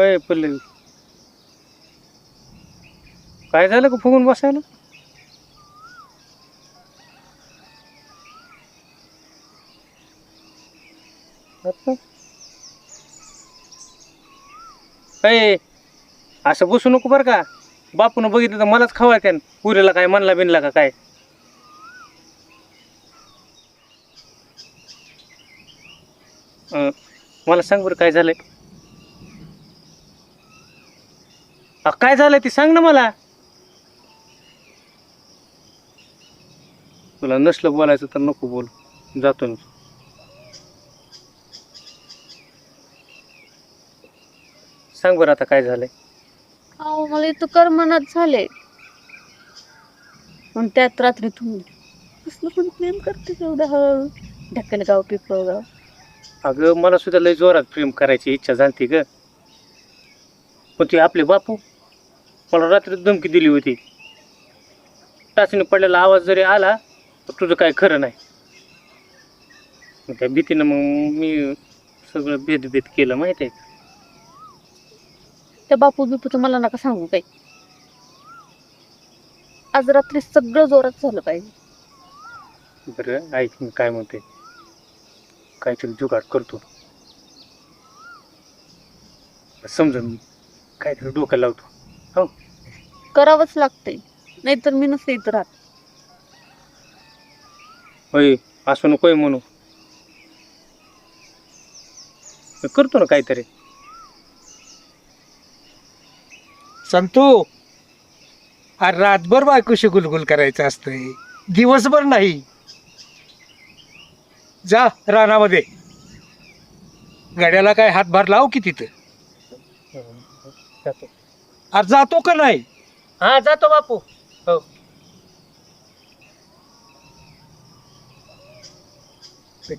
होय पल्लवी काय झालं का फुगून बसायला? अय असं बसू नको बरं का. बापून बघितलं तर मलाच खवाय त्यान पुरीला काय म्हणला बिनला का काय? अं, मला सांग बरं काय झालंय. अ, काय झालंय ते सांग ना मला. तुला नसलं बोलायचं तर नको बोल. जातो मी. सांग बरं आता काय झालंय. अहो मला इथं करमनात झाले. पण त्यात रात्री तुम्ही कसलं पण प्रेम करते एवढं हळू ढक्कन पिपळ गाव. अगं मला सुद्धा लय जोरात प्रेम करायची इच्छा झाली ग. पण ते आपले बापू मला रात्री धमकी दिली होती. टाचणी पडलेला आवाज जरी आला तर तुझं काय खरं नाही. मग त्या भीतीनं मग मी सगळं भेदभेद केलं माहिती आहे त्या बापू बिपूचं मला नका सांगू काही. आज रात्री सगळं जोरात झालं पाहिजे. बरं ऐक मी काय म्हणते. काहीतरी जुगाड करतो. समजून काहीतरी डोकं लावतो. करावंच लागतंय. नाहीतर मी नसते इथं राहत. होय असं नकोय म्हणू. मी करतो ना काहीतरी. संतू अरे रातभर बायकोशी गुलगुल करायचं असतंय. दिवसभर नाही. जा रानामध्ये. गड्याला काय हातभार लाव की तिथं? जातो. अरे जातो का नाही? हा जातो बापू. हो. ते